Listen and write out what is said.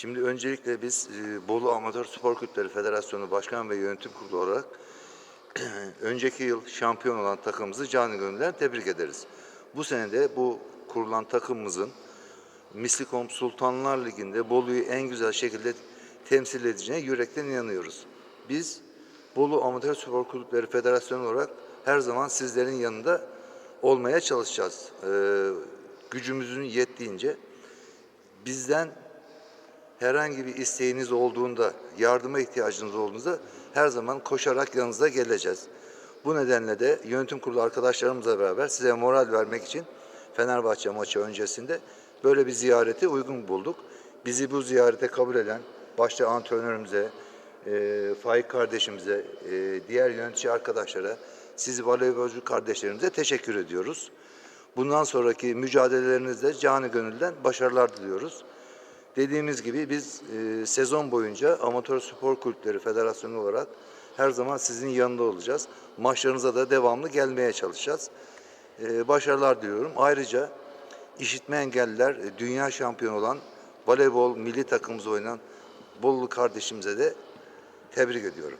Şimdi öncelikle biz e, Bolu Amatör Spor Kulüpleri Federasyonu Başkan ve Yönetim Kurulu olarak önceki yıl şampiyon olan takımımızı canı gönülden tebrik ederiz. Bu sene de bu kurulan takımımızın Mislikom Sultanlar Ligi'nde Bolu'yu en güzel şekilde temsil edeceğine yürekten inanıyoruz. Biz Bolu Amatör Spor Kulüpleri Federasyonu olarak her zaman sizlerin yanında olmaya çalışacağız. Ee, gücümüzün yettiğince bizden herhangi bir isteğiniz olduğunda, yardıma ihtiyacınız olduğunda her zaman koşarak yanınıza geleceğiz. Bu nedenle de yönetim kurulu arkadaşlarımızla beraber size moral vermek için Fenerbahçe maçı öncesinde böyle bir ziyareti uygun bulduk. Bizi bu ziyarete kabul eden başta antrenörümüze, e, Faik kardeşimize, e, diğer yönetici arkadaşlara, siz voleybolcu kardeşlerimize teşekkür ediyoruz. Bundan sonraki mücadelelerinizde canı gönülden başarılar diliyoruz. Dediğimiz gibi biz e, sezon boyunca Amatör Spor Kulüpleri Federasyonu olarak her zaman sizin yanında olacağız. Maçlarınıza da devamlı gelmeye çalışacağız. E, başarılar diliyorum. Ayrıca işitme engelliler e, dünya şampiyonu olan voleybol milli takımımız oynayan Bollu kardeşimize de tebrik ediyorum.